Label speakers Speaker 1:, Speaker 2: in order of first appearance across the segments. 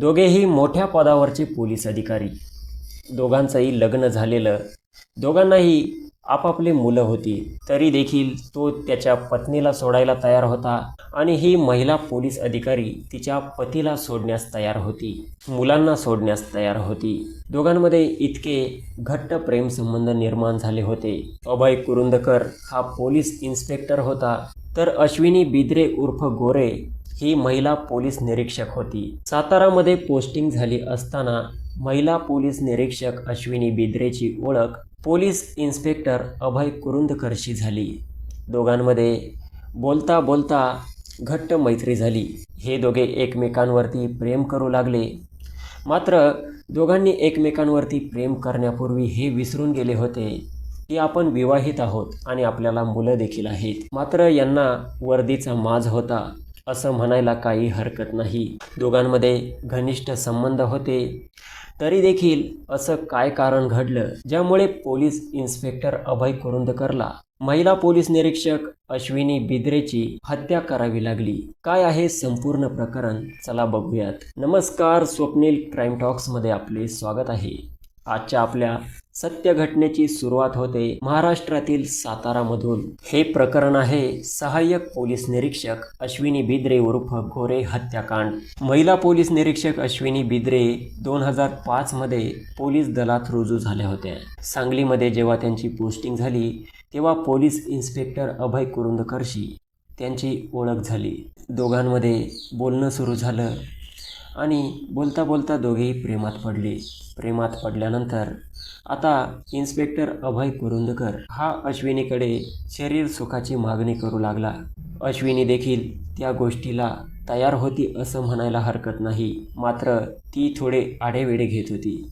Speaker 1: दोघेही मोठ्या पदावरचे पोलीस अधिकारी. दोघांचंही लग्न झालेलं. दोघांनाही आपापली मुलं होती. तरी देखील तो त्याच्या पत्नीला सोडायला तयार होता आणि ही महिला पोलीस अधिकारी तिच्या पतीला सोडण्यास तयार होती. मुलांना सोडण्यास तयार होती. दोघांमध्ये इतके घट्ट प्रेमसंबंध निर्माण झाले होते. अभय कुरुंदकर हा पोलीस इन्स्पेक्टर होता. तर अश्विनी बिद्रे उर्फ गोरे ही महिला पोलीस निरीक्षक होती. सातारामध्ये पोस्टिंग झाली असताना महिला पोलीस निरीक्षक अश्विनी बिद्रेची ओळख पोलीस इन्स्पेक्टर अभय कुरुंदकरशी झाली. दोघांमध्ये बोलता बोलता घट्ट मैत्री झाली. हे दोघे एकमेकांवरती प्रेम करू लागले. मात्र दोघांनी एकमेकांवरती प्रेम करण्यापूर्वी हे विसरून गेले होते की आपण विवाहित आहोत आणि आपल्याला मुलं देखील आहेत. मात्र यांना वर्दीचा माज होता. असं म्हणायला काही हरकत नाही. दोघांमध्ये घनिष्ठ संबंध होते. तरी देखील असं काय कारण घडलं ज्यामुळे पोलीस इन्स्पेक्टर अभय कुरुंदकरला महिला पोलीस निरीक्षक अश्विनी बिद्रेची हत्या करावी लागली. काय आहे संपूर्ण प्रकरण? चला बघूयात. नमस्कार स्वप्नील क्राईम टॉक्समध्ये आपले स्वागत आहे. आजच्या आपल्या सत्य घटनेची सुरुवात होते महाराष्ट्रातील सातारामधून. हे प्रकरण आहे सहाय्यक पोलीस निरीक्षक अश्विनी बिद्रे उर्फ गोरे हत्याकांड. महिला पोलीस निरीक्षक अश्विनी बिद्रे दोन हजार पाचमध्ये पोलीस दलात रुजू झाल्या होत्या. सांगलीमध्ये जेव्हा त्यांची पोस्टिंग झाली तेव्हा पोलीस इन्स्पेक्टर अभय कुरुंदकरशी त्यांची ओळख झाली. दोघांमध्ये बोलणं सुरू झालं आणि बोलता बोलता दोघेही प्रेमात पडले. प्रेमात पडल्यानंतर आता इन्स्पेक्टर अभय कुरुंदकर हा अश्विनीकडे शरीर सुखाची मागणी करू लागला. अश्विनी देखील त्या गोष्टीला तयार होती असं म्हणायला हरकत नाही. मात्र ती थोडे आडेवेडे घेत होती.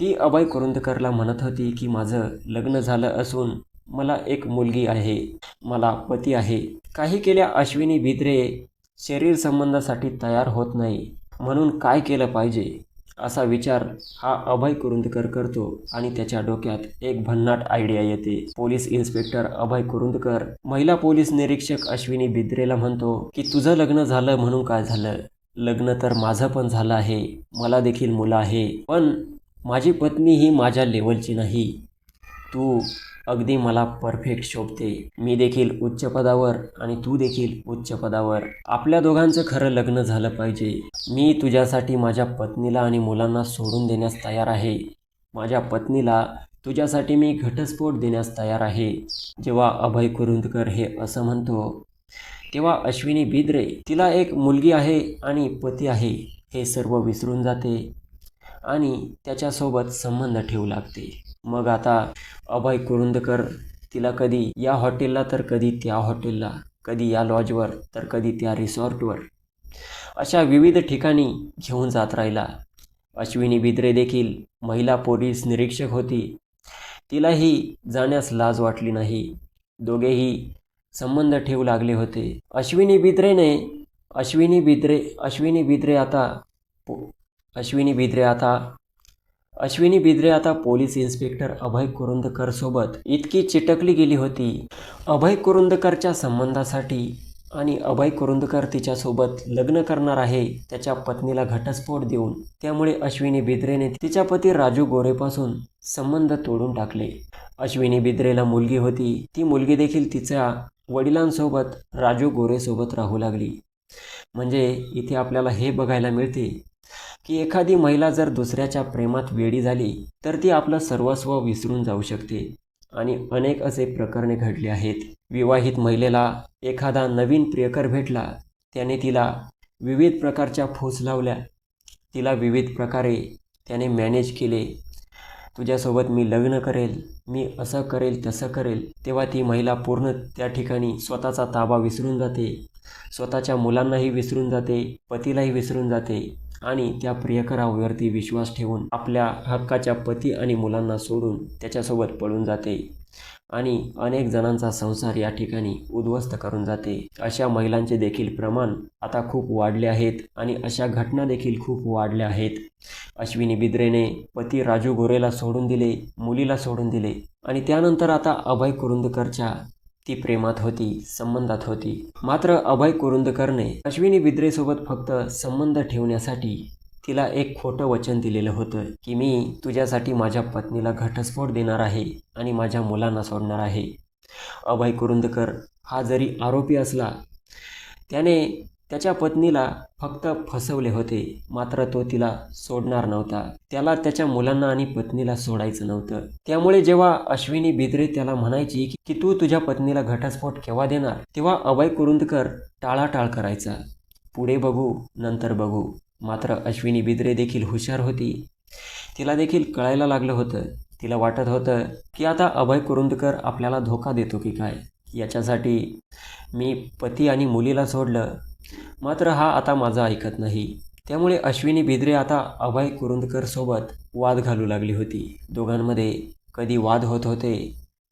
Speaker 1: ती अभय कुरुंदकरला म्हणत होती की माझं लग्न झालं असून मला एक मुलगी आहे. मला पती आहे. काही केल्या अश्विनी भिद्रे शरीर संबंधासाठी तयार होत नाही. म्हणून काय केलं पाहिजे? असा विचार हा अभय कुरुंदकर करतो आणि त्याच्या डोक्यात एक भन्नाट आयडिया येते. पोलीस इन्स्पेक्टर अभय कुरुंदकर महिला पोलीस निरीक्षक अश्विनी बिद्रेला म्हणतो की तुझं लग्न झालं म्हणून काय झालं? लग्न तर माझं पण झालं आहे. मला देखील मुलं आहे. पण माझी पत्नी ही माझ्या लेवलची नाही. तू अगदी मला परफेक्ट शोभते. मी देखील उच्च पदावर आणि तू देखील उच्च पदावर. आपल्या दोघांचं खरं लग्न झालं पाहिजे. मी तुझ्यासाठी माझ्या पत्नीला आणि मुलांना सोडून देण्यास तयार आहे. माझ्या पत्नीला तुझ्यासाठी मी घटस्फोट देण्यास तयार आहे. जेव्हा अभय कुरुंदकर हे असं म्हणतो तेव्हा अश्विनी बिद्रे तिला एक मुलगी आहे आणि पती आहे. हे सर्व विसरून जाते आणि त्याच्यासोबत संबंध ठेवू लागते. मग आता अभय कुरुंदकर तिला कधी या हॉटेलला तर कधी त्या हॉटेलला कधी या लॉजवर तर कधी त्या रिसॉर्टवर. अशा विविध ठिकाणी घेऊन जात राहिला. अश्विनी बिद्रे देखील महिला पोलीस निरीक्षक होती. तिलाही जाण्यास लाज वाटली नाही. दोघेही संबंध ठेवू लागले होते. अश्विनी बिद्रेने अश्विनी बिद्रे अश्विनी बिद्रे आता पो अश्विनी बिद्रे आता अश्विनी बिद्रे आता पोलीस इन्स्पेक्टर अभय कुरुंदकर सोबत इतकी चिटकली गेली होती. अभय कुरुंदकरच्या संबंधासाठी आणि अभय कुरुंदकर तिच्यासोबत लग्न करणार आहे त्याच्या पत्नीला घटस्फोट देऊन त्यामुळे अश्विनी बिद्रेने तिच्या पती राजू गोरेपासून संबंध तोडून टाकले. अश्विनी बिद्रेला मुलगी होती ती मुलगी देखील तिच्या वडिलांसोबत राजू गोरेसोबत राहू लागली. म्हणजे इथे आपल्याला हे बघायला मिळते की एखादी महिला जर दुसऱ्याच्या प्रेमात वेडी झाली तर ती आपलं सर्वस्व विसरून जाऊ शकते. आणि अनेक असे प्रकरणे घडले आहेत. विवाहित महिलेला एखादा नवीन प्रियकर भेटला त्याने तिला विविध प्रकारच्या फूस लावल्या. तिला विविध प्रकारे त्याने मॅनेज केले. तुझ्यासोबत मी लग्न करेल मी असं करेल तसं करेल. तेव्हा ती महिला पूर्ण त्या ठिकाणी स्वतःचा ताबा विसरून जाते. स्वतःच्या मुलांनाही विसरून जाते पतीलाही विसरून जाते. आणि त्या प्रियकरावरती विश्वास ठेवून आपल्या हक्काच्या पती आणि मुलांना सोडून त्याच्यासोबत पळून जाते. आणि अनेक जणांचा संसार या ठिकाणी उद्ध्वस्त करून जाते. अशा महिलांचे देखील प्रमाण आता खूप वाढले आहेत आणि अशा घटना देखील खूप वाढल्या आहेत. अश्विनी बिद्रेने पती राजू गोरेला सोडून दिले मुलीला सोडून दिले आणि त्यानंतर आता अभय कुरुंदकरच्या ती प्रेमात होती संबंधात होती. मात्र अभय कुरुंदकरने अश्विनी बिद्रेसोबत फक्त संबंध ठेवण्यासाठी तिला एक खोटं वचन दिलेलं होतं की मी तुझ्यासाठी माझ्या पत्नीला घटस्फोट देणार आहे आणि माझ्या मुलांना सोडणार आहे. अभय कुरुंदकर हा जरी आरोपी असला त्याने त्याच्या पत्नीला फक्त फसवले होते. मात्र तो तिला सोडणार नव्हता. त्याला त्याच्या मुलांना आणि पत्नीला सोडायचं नव्हतं. त्यामुळे जेव्हा अश्विनी बिद्रे त्याला म्हणायची की- तू तुझ्या पत्नीला घटस्फोट केव्हा देणार? तेव्हा अभय कुरुंदकर टाळाटाळ करायचा. पुढे बघू नंतर बघू. मात्र अश्विनी बिद्रे देखील हुशार होती. तिला देखील कळायला लागलं होतं. तिला वाटत होतं की आता अभय कुरुंदकर आपल्याला धोका देतो की काय? याच्यासाठी मी पती आणि मुलीला सोडलं. मात्र हा आता माझा ऐकत नाही. त्यामुळे अश्विनी बिद्रे आता अभय कुरुंदकरसोबत वाद घालू लागली होती. दोघांमध्ये कधी वाद होत होते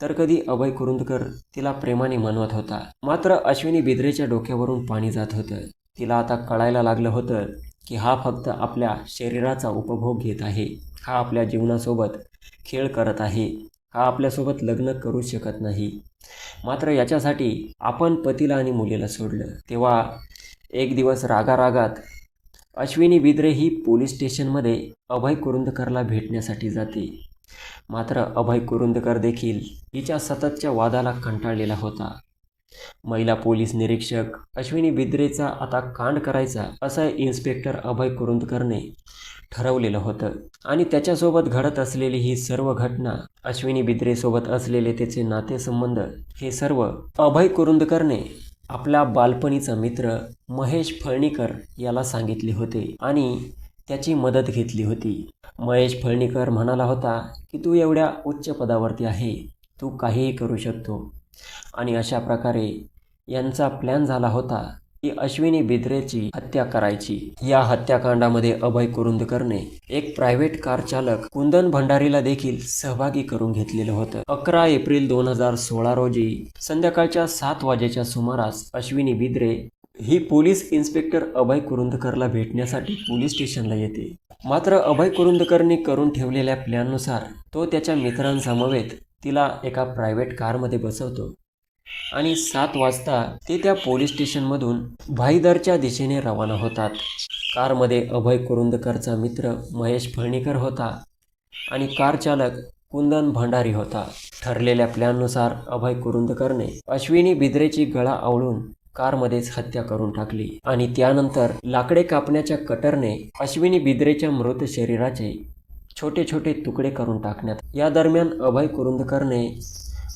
Speaker 1: तर कधी अभय कुरुंदकर तिला प्रेमाने मनवत होता. मात्र अश्विनी बिद्रेच्या डोक्यावरून पाणी जात होतं. तिला आता कळायला लागलं होतं की हा फक्त आपल्या शरीराचा उपभोग घेत आहे. हा आपल्या जीवनासोबत खेळ करत आहे. हा आपल्यासोबत लग्न करू शकत नाही. मात्र याच्यासाठी आपण पतीला आणि मुलीला सोडलं. तेव्हा एक दिवस रागारागात अश्विनी बिद्रे ही पोलीस स्टेशनमध्ये अभय कुरुंदकरला भेटण्यासाठी जाते. मात्र अभय कुरुंदकर देखील तिच्या सततच्या वादाला कंटाळलेला होता. महिला पोलीस निरीक्षक अश्विनी बिद्रेचा आता कांड करायचा असं इन्स्पेक्टर अभय कुरुंदकरने ठरवलेलं होतं. आणि त्याच्यासोबत घडत असलेली ही सर्व घटना अश्विनी बिद्रेसोबत असलेले त्याचे नातेसंबंध हे सर्व अभय कुरुंदकरने आपला बालपणीचा मित्र महेश फळणीकर याला सांगितले होते आणि त्याची मदत घेतली होती. महेश फळणीकर म्हणाला होता की तू एवढ्या उच्च पदावरती आहे. तू काहीही करू शकतो. आणि अशा प्रकारे यांचा प्लॅन झाला होता. की अश्विनी बिद्रेची हत्या करायची. या हत्याकांडामध्ये अभय कुरुंदकरने एक प्रायव्हेट कार चालक कुंदन भंडारीला देखील सहभागी करून घेतलेलं होतं. अकरा एप्रिल दोन हजार सोळा रोजी संध्याकाळच्या सात वाजेच्या सुमारास अश्विनी बिद्रे ही पोलीस इन्स्पेक्टर अभय कुरुंदकरला भेटण्यासाठी पोलीस स्टेशनला येते. मात्र अभय कुरुंदकरने करून ठेवलेल्या प्लॅननुसार तो त्याच्या मित्रांसमवेत तिला एका प्रायव्हेट कारमध्ये बसवतो. आणि सात वाजता ते त्या पोलीस स्टेशनमधून भाईदरच्या दिशेने रवाना होतात. कारमध्ये अभय कुरुंदकरचा मित्र महेश फळणीकर होता आणि कार चालक कुंदन भंडारी होता. ठरलेल्या प्लॅननुसार अभय कुरुंदकरने अश्विनी बिद्रेची गळा आवळून कारमध्येच हत्या करून टाकली आणि त्यानंतर लाकडे कापण्याच्या कटरने अश्विनी बिद्रेच्या मृत शरीराचे छोटे छोटे तुकडे करून टाकण्यात. या दरम्यान अभय कुरुंदकरने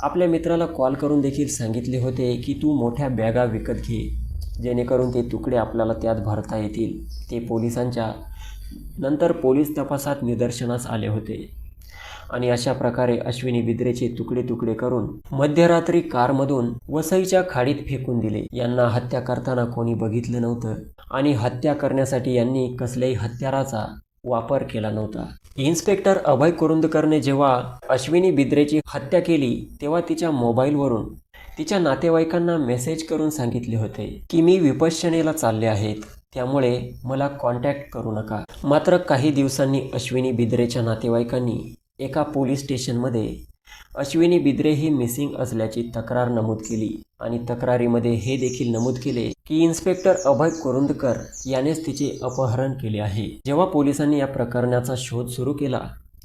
Speaker 1: आपल्या मित्राला कॉल करून देखील सांगितले होते की तू मोठ्या बॅगा विकत घे. जेणेकरून ते तुकडे आपल्याला त्यात भरता येतील. ते पोलिसांच्या. नंतर पोलीस तपासात निदर्शनास आले होते. आणि अशा प्रकारे अश्विनी बिद्रेचे तुकडे तुकडे करून मध्यरात्री कारमधून वसईच्या खाडीत फेकून दिले. यांना हत्या करताना कोणी बघितलं नव्हतं. आणि हत्या करण्यासाठी यांनी कसल्याही हत्याराचा वापर केला नव्हता. इन्स्पेक्टर अभय कुरुंदकरने जेव्हा अश्विनी बिद्रेची हत्या केली तेव्हा तिच्या मोबाईलवरून तिच्या नातेवाईकांना मेसेज करून सांगितले होते की मी विपश्यनेला चालले आहेत त्यामुळे मला कॉन्टॅक्ट करू नका. मात्र काही दिवसांनी अश्विनी बिद्रेच्या नातेवाईकांनी एका पोलीस स्टेशनमध्ये अश्विनी बिद्रे ही मिसिंग असल्याची तक्रार नमूद केली. आणि तक्रारीमध्ये हे देखील नमूद केले की इन्स्पेक्टर अभय कुरुंदकर यानेच तिचे अपहरण केले आहे. जेव्हा पोलिसांनी या प्रकरणाचा शोध सुरू केला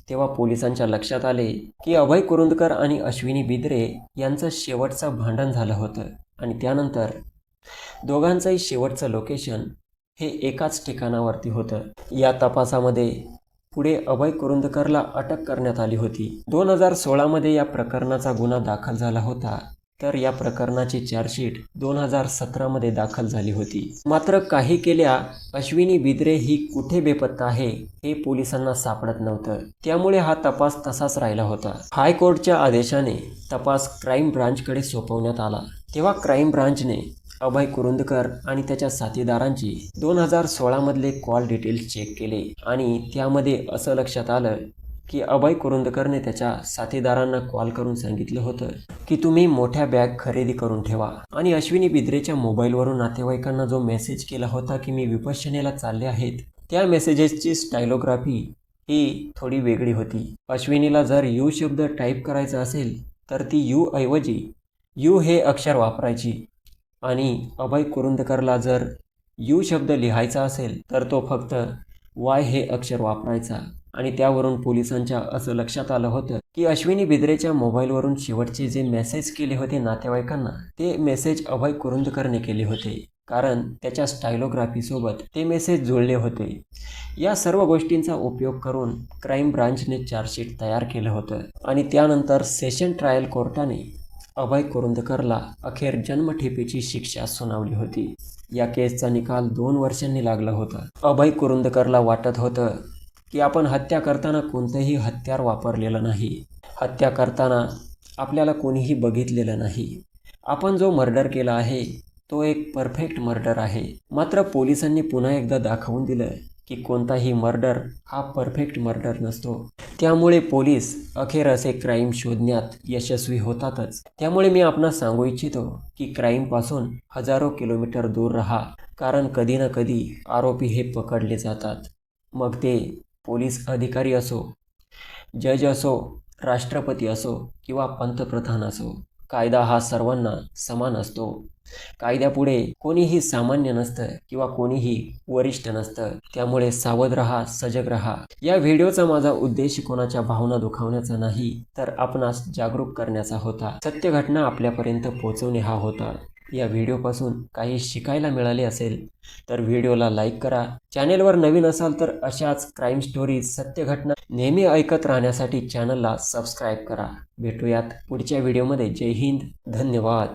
Speaker 1: तेव्हा पोलिसांच्या लक्षात आले की अभय कुरुंदकर आणि अश्विनी बिद्रे यांचं शेवटचं भांडण झालं होतं. आणि त्यानंतर दोघांचंही शेवटचं लोकेशन हे एकाच ठिकाणावरती होतं. या तपासामध्ये पुढे अभय कुरुंदकरला अटक करण्यात आली होती. दोन हजार सोळामध्ये या प्रकरणाचा गुन्हा दाखल झाला होता. तर या प्रकरणाची चार्जशीट दोन हजार सतरामध्ये दाखल झाली होती. मात्र काही केल्या अश्विनी बिद्रे ही कुठे बेपत्ता आहे हे पोलिसांना सापडत नव्हतं. त्यामुळे हा तपास तसाच राहिला होता. हायकोर्टच्या आदेशाने तपास क्राईम ब्रांचकडे सोपवण्यात आला. तेव्हा क्राईम ब्रांचने अभय कुरुंदकर आणि त्याच्या साथीदारांची दोन हजार सोळामधले कॉल डिटेल्स चेक केले. आणि त्यामध्ये असं लक्षात आलं की अभय कुरुंदकरने त्याच्या साथीदारांना कॉल करून सांगितलं होतं की तुम्ही मोठ्या बॅग खरेदी करून ठेवा. आणि अश्विनी बिद्रेच्या मोबाईलवरून नातेवाईकांना जो मेसेज केला होता की मी विपश्चनेला चालले आहेत त्या मेसेजेसची स्टायलोग्राफी ही थोडी वेगळी होती. अश्विनीला जर यू शब्द टाईप करायचा असेल तर ती यू ऐवजी यू हे अक्षर वापरायची. आणि अभय कुरुंदकरला जर यू शब्द लिहायचा असेल तर तो फक्त वाय हे अक्षर वापरायचा. आणि त्यावरून पोलिसांच्या असं लक्षात आलं होतं की अश्विनी बिद्रेच्या मोबाईलवरून शेवटचे जे मेसेज केले होते नातेवाईकांना ते मेसेज अभय कुरुंदकरने केले होते. कारण त्याच्या स्टायलोग्राफीसोबत ते मेसेज जुळले होते. या सर्व गोष्टींचा उपयोग करून क्राईम ब्रांचने चार्जशीट तयार केलं होतं. आणि त्यानंतर सेशन ट्रायल कोर्टाने अभय कुरुंदकरला अखेर जन्मठेपेची शिक्षा सुनावली होती. या केसचा निकाल दोन वर्षांनी लागला होता. अभय कुरुंदकरला वाटत होतं की आपण हत्या करताना कोणतंही हत्यार वापरलेलं नाही. हत्या करताना आपल्याला कोणीही बघितलेलं नाही. आपण जो मर्डर केला आहे तो एक परफेक्ट मर्डर आहे. मात्र पोलिसांनी पुन्हा एकदा दाखवून दिलं की कोणताही मर्डर हा परफेक्ट मर्डर नसतो. त्यामुळे पोलीस अखेर असे क्राईम शोधण्यात यशस्वी होतातच. त्यामुळे मी आपणास सांगू इच्छितो की क्राईमपासून हजारो किलोमीटर दूर राहा कारण कधी ना कधी आरोपी हे पकडले जातात. मग ते पोलीस अधिकारी असो जज असो राष्ट्रपती असो किंवा पंतप्रधान असो कायदा हा सर्वांना समान असतो. कायद्यापुढे कोणीही सामान्य नसतं किंवा कोणीही वरिष्ठ नसतं. त्यामुळे सावध रहा सजग रहा. या व्हिडिओचा माझा उद्देश कोणाच्या भावना दुखावण्याचा नाही तर आपणास जागरूक करण्याचा होता. सत्य घटना आपल्यापर्यंत पोहोचवणे हा होता. या व्हिडिओपासून काही शिकायला मिळाले असेल तर व्हिडिओला लाईक करा. चॅनेलवर नवीन असाल तर अशाच क्राईम स्टोरीज सत्य घटना नेहमी ऐकत राहण्यासाठी चॅनलला सबस्क्राईब करा. भेटूयात पुढच्या व्हिडिओमध्ये. जय हिंद. धन्यवाद.